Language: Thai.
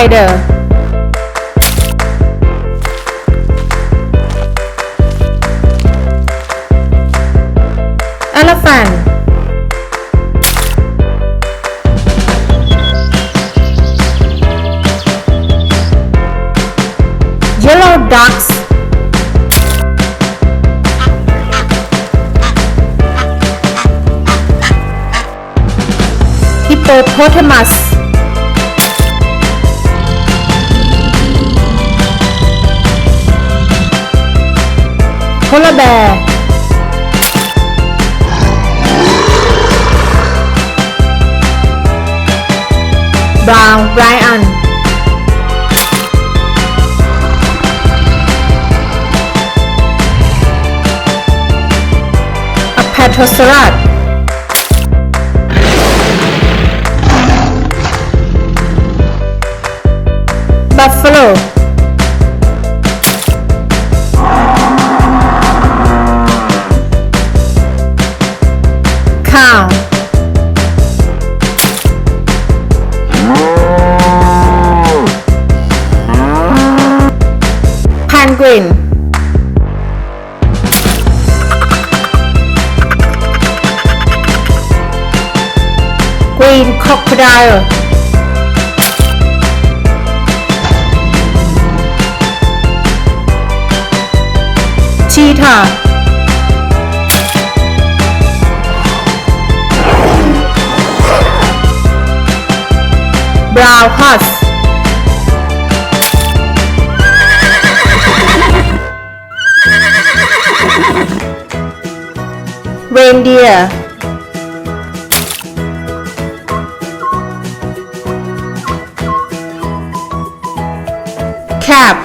Spider Elephant. Yellow ducks. Hippopotamus. คนละแบบบราวน์ไรอันอพแพทสรัตบัฟฟาโล ข่าว p พนกวิน Green Crocodile Cheetah บราวฮัสเรนเดียร์แคป